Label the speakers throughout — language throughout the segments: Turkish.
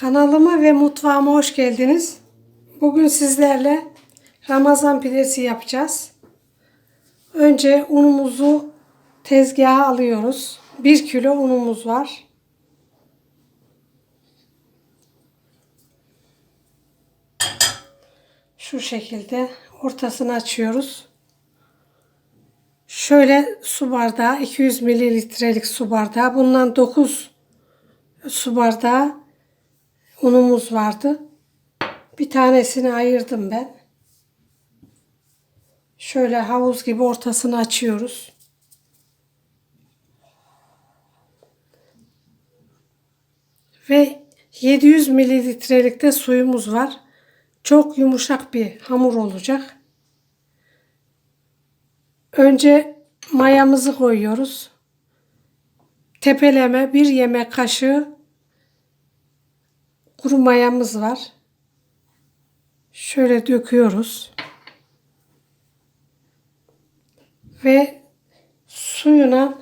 Speaker 1: Kanalıma ve mutfağıma hoş geldiniz. Bugün sizlerle Ramazan pidesi yapacağız. Önce unumuzu tezgaha alıyoruz. 1 kilo unumuz var. Şu şekilde ortasını açıyoruz. Şöyle su bardağı 200 mililitrelik su bardağı. Bundan 9 su bardağı unumuz vardı. Bir tanesini ayırdım ben. Şöyle havuz gibi ortasını açıyoruz. Ve 700 mililitrelik de suyumuz var. Çok yumuşak bir hamur olacak. Önce mayamızı koyuyoruz. Tepeleme bir yemek kaşığı kuru mayamız var. Şöyle döküyoruz. Ve suyuna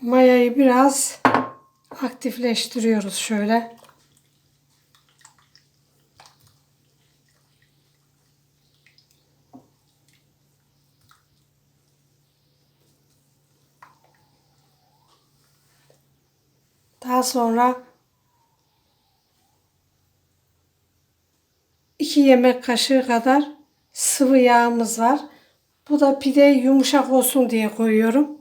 Speaker 1: mayayı biraz aktifleştiriyoruz şöyle. Daha sonra 2 yemek kaşığı kadar sıvı yağımız var. Bu da pide yumuşak olsun diye koyuyorum.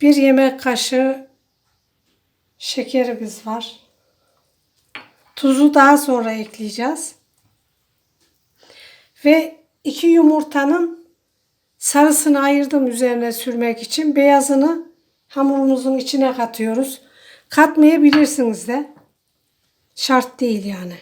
Speaker 1: 1 yemek kaşığı şekerimiz var. Tuzu daha sonra ekleyeceğiz. Ve 2 yumurtanın Sarısını ayırdım üzerine sürmek için. Beyazını hamurumuzun içine katıyoruz. Katmayabilirsiniz de. Şart değil yani.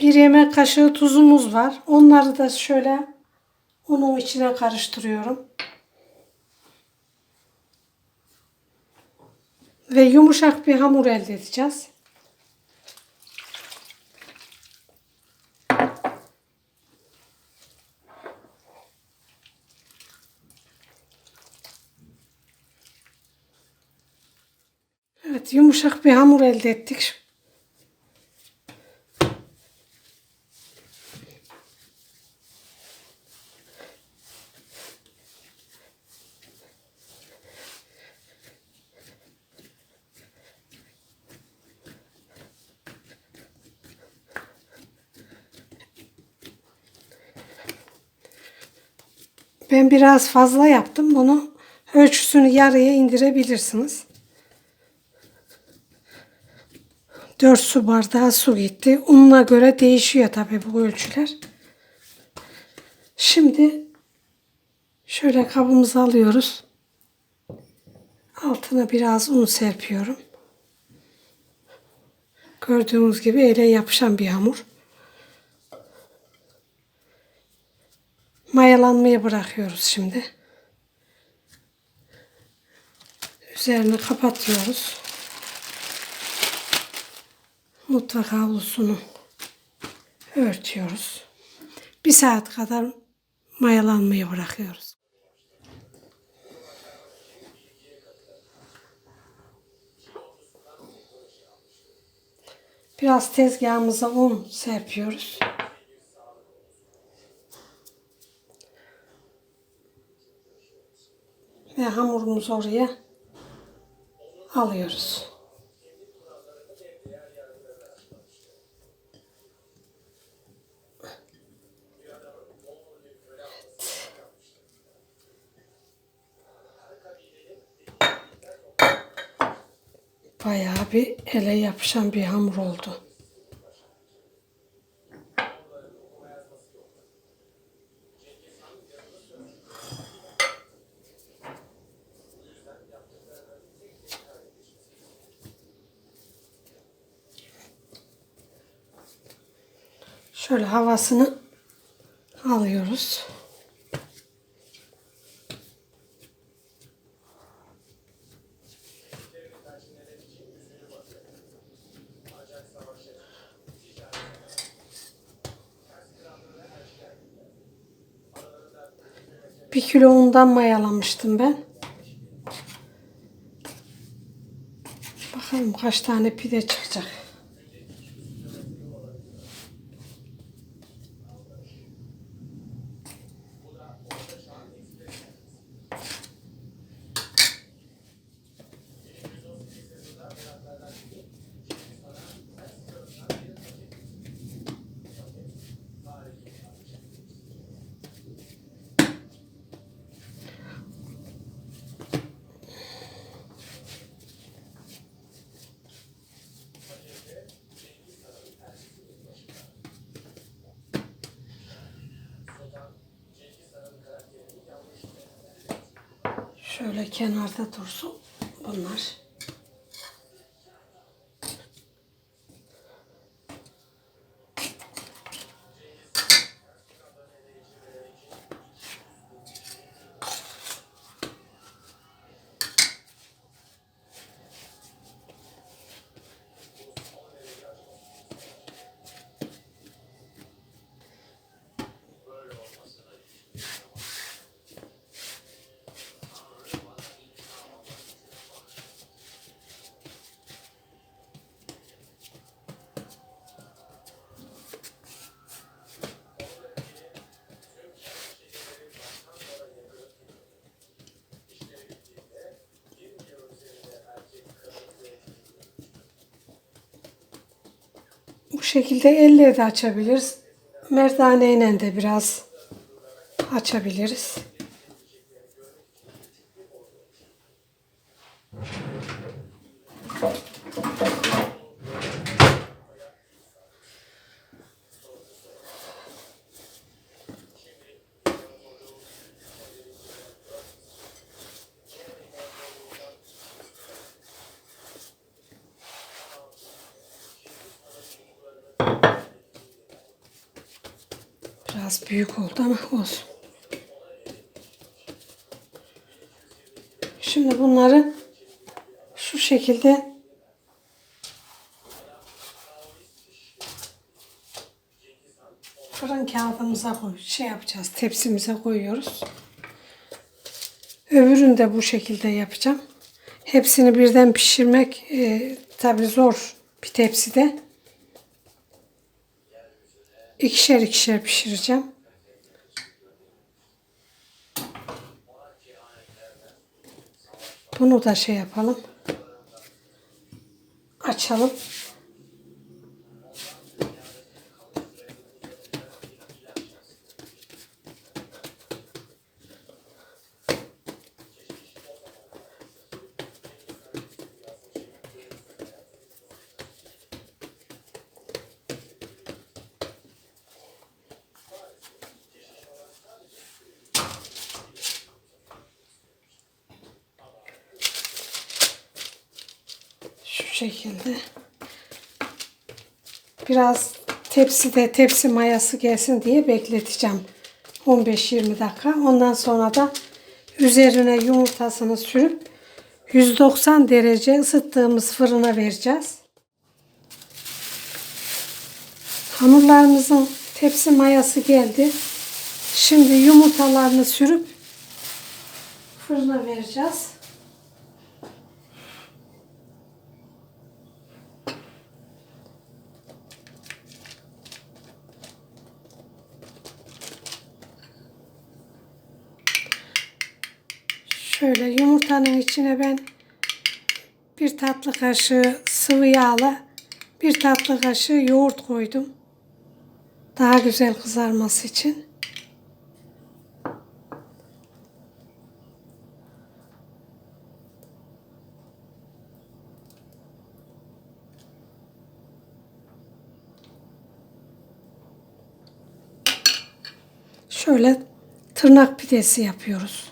Speaker 1: Bir yemek kaşığı tuzumuz var. Onları da şöyle unun içine karıştırıyorum. Ve yumuşak bir hamur elde edeceğiz. Evet yumuşak bir hamur elde ettik. Ben biraz fazla yaptım. Bunu ölçüsünü yarıya indirebilirsiniz. 4 su bardağı su gitti. Ununa göre değişiyor tabi bu ölçüler. Şimdi şöyle kabımızı alıyoruz. Altına biraz un serpiyorum. Gördüğünüz gibi ele yapışan bir hamur. Mayalanmaya bırakıyoruz şimdi. Üzerini kapatıyoruz. Mutfak havlusunu örtüyoruz. Bir saat kadar mayalanmaya bırakıyoruz. Biraz tezgahımıza un serpiyoruz. Ve hamurumuzu oraya alıyoruz. Bayağı bir ele yapışan bir hamur oldu. Şöyle havasını alıyoruz. Bir kilo undan mayalamıştım ben. Bakalım kaç tane pide çıkacak. Şöyle kenarda dursun bunlar. Şekilde elle de açabiliriz. Merdaneyle de biraz açabiliriz. Biraz büyük oldu ama olsun. Şimdi bunları şu şekilde fırın kağıdımıza koy, şey yapacağız, tepsimize koyuyoruz. Öbürünü de bu şekilde yapacağım. Hepsini birden pişirmek e, tabi zor bir tepside. İkişer ikişer pişireceğim. Bunu da şey yapalım. Açalım. Şu şekilde. Biraz tepside tepsi mayası gelsin diye bekleteceğim. 15-20 dakika. Ondan sonra da üzerine yumurtasını sürüp 190 derece ısıttığımız fırına vereceğiz. Hamurlarımızın tepsi mayası geldi. Şimdi yumurtalarını sürüp fırına vereceğiz. Şöyle yumurtanın içine ben bir tatlı kaşığı sıvı yağla bir tatlı kaşığı yoğurt koydum. Daha güzel kızarması için. Şöyle tırnak pidesi yapıyoruz.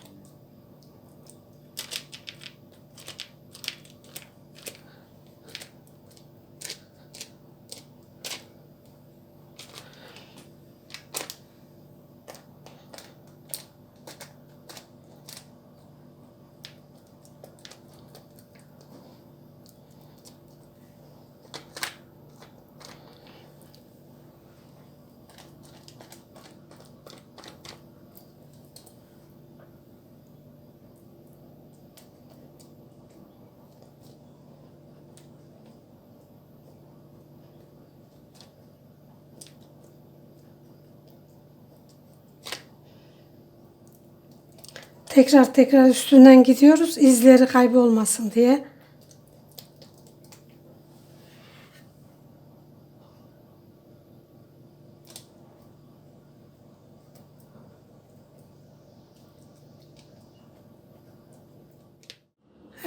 Speaker 1: Tekrar tekrar üstünden gidiyoruz izleri kaybolmasın diye.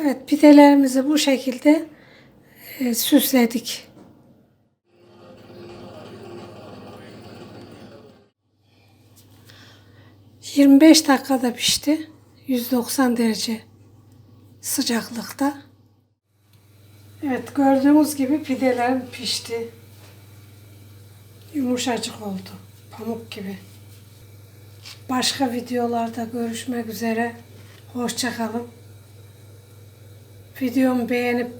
Speaker 1: Evet pidelerimizi bu şekilde e, süsledik. ...25 dakikada pişti. 190 derece sıcaklıkta. Evet gördüğünüz gibi pidelerim pişti. Yumuşacık oldu. Pamuk gibi. Başka videolarda görüşmek üzere. Hoşçakalın. Videomu beğenip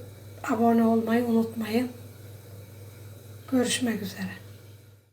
Speaker 1: abone olmayı unutmayın. Görüşmek üzere.